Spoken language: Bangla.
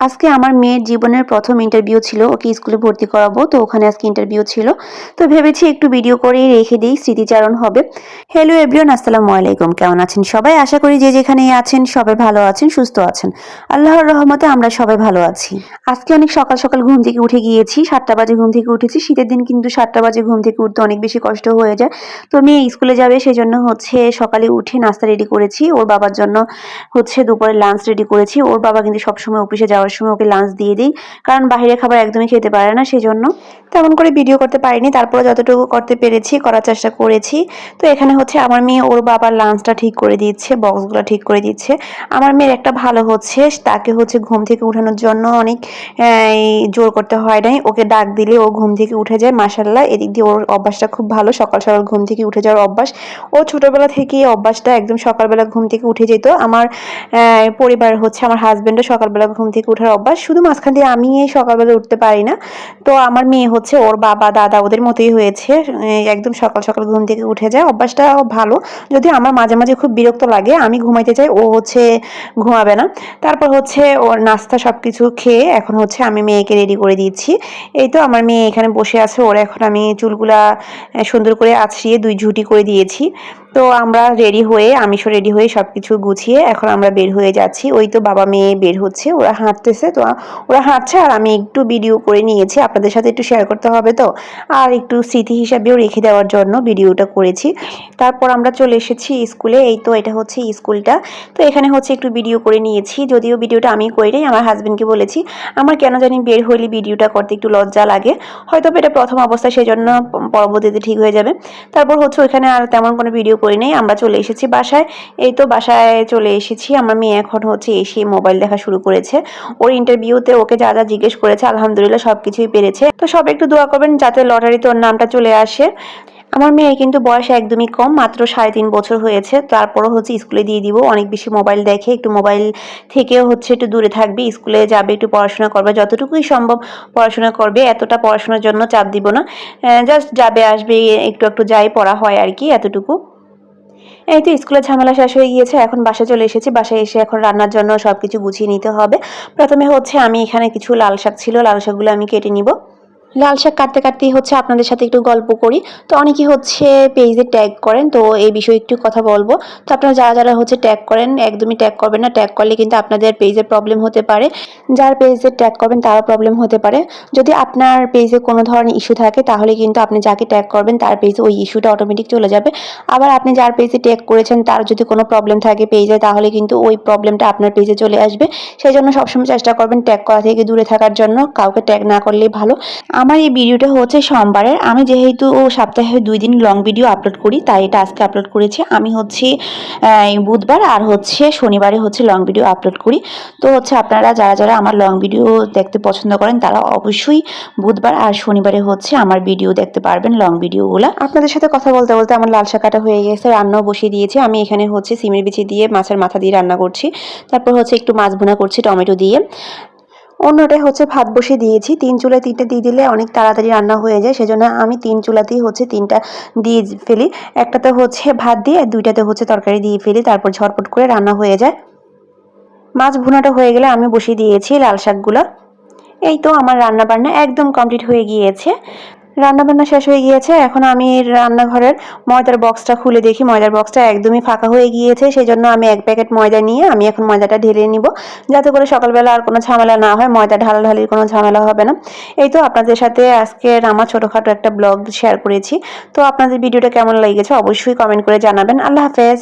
আজকে আমার মেয়ের জীবনের প্রথম ইন্টারভিউ ছিল, ওকে স্কুলে ভর্তি করাবো, তো ওখানে আজকে ইন্টারভিউ ছিল। তো ভেবেছি একটু ভিডিও করেই রেখে দিই, স্মৃতিচারণ হবে। হ্যালো এভরিওন আসসালামু আলাইকুম। কেমন আছেন সবাই? আশা করি যে যেখানে আছেন, সবাই ভালো আছেন, সুস্থ আছেন। আল্লাহর রহমতে আমরা সবাই ভালো আছি। আজকে অনেক সকাল সকাল ঘুম থেকে উঠে গিয়েছি, সাতটা বাজে ঘুম থেকে উঠেছি। শীতের দিন কিন্তু সাতটা বাজে ঘুম থেকে উঠতে অনেক বেশি কষ্ট হয়ে যায়। তো মেয়ে স্কুলে যাবে, সেজন্য হচ্ছে সকালে উঠে নাস্তা রেডি করেছি। ওর বাবার জন্য হচ্ছে দুপুরে লাঞ্চ রেডি করেছি। ওর বাবা কিন্তু সবসময় অফিসে যাওয়ার সময় ওকে লাঞ্চ দিয়ে দিই। কারণ বাইরের খাবার একদমই খেতে পারে না সেই জন্য তেমন করে ভিডিও করতে পারিনি। তারপরে যতটুকু করতে পেরেছি, করার চেষ্টা করেছি। তো এখানে হচ্ছে আমার মেয়ে ওর বাবার লাঞ্চটা ঠিক করে দিচ্ছে বক্সগুলো ঠিক করে দিচ্ছে। আমার মেয়ের একটা ভালো হচ্ছে, তাকে হচ্ছে ঘুম থেকে উঠানোর জন্য অনেক জোর করতে হয় নাই। ওকে ডাক দিলে ও ঘুম থেকে উঠে যায় মাসাল্লাহ এদিক দিয়ে ওর অভ্যাসটা খুব ভালো, সকাল সকাল ঘুম থেকে উঠে যাওয়ার অভ্যাস। ও ছোটোবেলা থেকে অভ্যাসটা একদম সকালবেলা ঘুম থেকে উঠে যেত। আমার পরিবার হচ্ছে, আমার হাজব্যান্ডও সকালবেলা ঘুম থেকে উঠার অভ্যাস, শুধু মাঝখান দিয়ে আমি সকালবেলা উঠতে পারি না। তো আমার মেয়ে হচ্ছে ওর বাবা, দাদা ওদের মতোই হয়েছে। একদম সকাল সকাল ঘুম থেকে উঠে যায়। অভ্যাসটা ভালো। যদি আমার মাঝে মাঝে খুব বিরক্ত লাগে, আমি ঘুমাইতে চাই, ও হচ্ছে ঘুমাবে না। তারপর হচ্ছে ওর নাস্তা সব কিছু খেয়ে এখন হচ্ছে আমি মেয়েকে রেডি করে দিচ্ছি। এই তো আমার মেয়ে এখানে বসে আছে, ওর এখন আমি চুলগুলা সুন্দর করে আছড়িয়ে দুই ঝুটি করে দিয়েছি। তো আমরা রেডি হয়ে, আমিষও রেডি হয়ে সব কিছু গুছিয়ে এখন আমরা বের হয়ে যাচ্ছি। ওই তো বাবা মেয়ে বের হচ্ছে, ওরা হাঁটতেছে তো ওরা হাঁটছে আর আমি একটু ভিডিও করে নিয়েছি। আপনাদের সাথে একটু শেয়ার করতে হবে তো। আর একটু স্মৃতি হিসাবেও রেখে দেওয়ার জন্য ভিডিওটা করেছি। তারপর আমরা চলে এসেছি স্কুলে এই তো এটা হচ্ছে স্কুলটা তো এখানে হচ্ছে একটু ভিডিও করে নিয়েছি। যদিও ভিডিওটা আমি করি নাই, আমার হাজব্যান্ডকে বলেছি। আমার কেন জানি বের হইলে ভিডিওটা করতে একটু লজ্জা লাগে। হয়তো এটা প্রথম অবস্থায় সেজন্য পরবর্তীতে ঠিক হয়ে যাবে। তারপর হচ্ছে ওইখানে আর তেমন কোনো ভিডিও করি নাই। আমরা চলে এসেছি বাসায়। এই তো বাসায় চলে এসেছি। আমার মেয়ে এখন হচ্ছে এসে মোবাইল দেখা শুরু করেছে। ওর ইন্টারভিউতে ওকে যা যা জিজ্ঞেস করেছে, আলহামদুলিল্লাহ সব কিছুই পেরেছে। তো সব একটু দোয়া করবেন যাতে লটারিতে ওর নামটা চলে আসে। আমার মেয়ে কিন্তু বয়স একদমই কম, মাত্র সাড়ে তিন বছর হয়েছে। তারপরও হচ্ছে স্কুলে দিয়ে দিব, অনেক বেশি মোবাইল দেখে, একটু মোবাইল থেকেও হচ্ছে একটু দূরে থাকবে, স্কুলে যাবে, একটু পড়াশোনা করবে। যতটুকুই সম্ভব পড়াশোনা করবে, এতটা পড়াশোনার জন্য চাপ দিব না। জাস্ট যাবে, আসবে, একটু একটু যাই, পড়া হয় আর কি, এতটুকু। এই তো স্কুলের ঝামেলা শেষ হয়ে গিয়েছে, এখন বাসা চলে এসেছি। বাসায় এসে এখন রান্নার জন্য সব কিছু গুছিয়ে নিতে হবে। প্রথমে হচ্ছে আমি এখানে কিছু লাল শাক ছিল, লাল শাকগুলো আমি কেটে নিব। লাল শাক কাটতে কাটতেই হচ্ছে আপনাদের সাথে একটু গল্প করি। তো অনেকেই হচ্ছে পেজে ট্যাগ করেন, তো এই বিষয়ে একটু কথা বলব। তো আপনারা যারা যারা হচ্ছে ট্যাগ করেন, একদমই ট্যাগ করবেন না। ট্যাগ করলে কিন্তু আপনাদের পেজের প্রবলেম হতে পারে। যার পেজে ট্যাগ করবেন, তারও প্রবলেম হতে পারে। যদি আপনার পেজে কোনো ধরনের ইস্যু থাকে, তাহলে কিন্তু আপনি যাকে ট্যাগ করবেন, তার পেজে ওই ইস্যুটা অটোমেটিক চলে যাবে। আবার আপনি যার পেজে ট্যাগ করেছেন, তার যদি কোনো প্রবলেম থাকে পেজে, তাহলে কিন্তু ওই প্রবলেমটা আপনার পেজে চলে আসবে। সেই জন্য সবসময় চেষ্টা করবেন ট্যাগ করা থেকে দূরে থাকার জন্য। কাউকে ট্যাগ না করলেই ভালো। আমার এই ভিডিওটা হচ্ছে সোমবারের। আমি যেহেতু সপ্তাহে দুই দিন লং ভিডিও আপলোড করি, তাই এটা আজকে আপলোড করেছি। আমি হচ্ছে বুধবার আর হচ্ছে শনিবারে হচ্ছে লং ভিডিও আপলোড করি। তো হচ্ছে আপনারা যারা যারা আমার লং ভিডিও দেখতে পছন্দ করেন, তারা অবশ্যই বুধবার আর শনিবারে হচ্ছে আমার ভিডিও দেখতে পারবেন লং ভিডিওগুলো আপনাদের সাথে কথা বলতে বলতে আমার লাল শাকাটা হয়ে গেছে, রান্নাও বসিয়ে দিয়েছি। আমি এখানে হচ্ছে সিমের বিচি দিয়ে মাছের মাথা দিয়ে রান্না করছি। তারপর হচ্ছে একটু মাছ ভুনা করছি, টমেটো দিয়ে। অন্যটাই হচ্ছে ভাত বসে দিয়েছি। তিন চুলায় তিনটে দিয়ে দিলে অনেক তাড়াতাড়ি রান্না হয়ে যায়, সেজন্য আমি তিন চুলাতেই হচ্ছে তিনটা দিয়ে ফেলি। একটাতে হচ্ছে ভাত দিয়ে দুইটাতে হচ্ছে তরকারি দিয়ে ফেলি, তারপর ঝটপট করে রান্না হয়ে যায়। মাছ ভুনাটা হয়ে গেলে আমি বসিয়ে দিয়েছি লাল শাকগুলো। এই তো আমার রান্না বান্না একদম কমপ্লিট হয়ে গিয়েছে। রান্নাবান্না শেষ হয়ে গিয়েছে, এখন আমি রান্নাঘরের ময়দার বক্সটা খুলে দেখি। ময়দার বক্সটা একদমই ফাঁকা হয়ে গিয়েছে সেই জন্য আমি এক প্যাকেট ময়দা নিয়ে আমি এখন ময়দাটা ঢেলে নিব। যাতে করে সকালবেলা আর কোনো ঝামেলা না হয়, ময়দা ঢালাঢালির কোনো ঝামেলা হবে না। এই তো আপনাদের সাথে আজকের আমার ছোটোখাটো একটা ব্লগ শেয়ার করেছি। তো আপনাদের ভিডিওটা কেমন লেগেছে অবশ্যই কমেন্ট করে জানাবেন। আল্লাহ হাফেজ।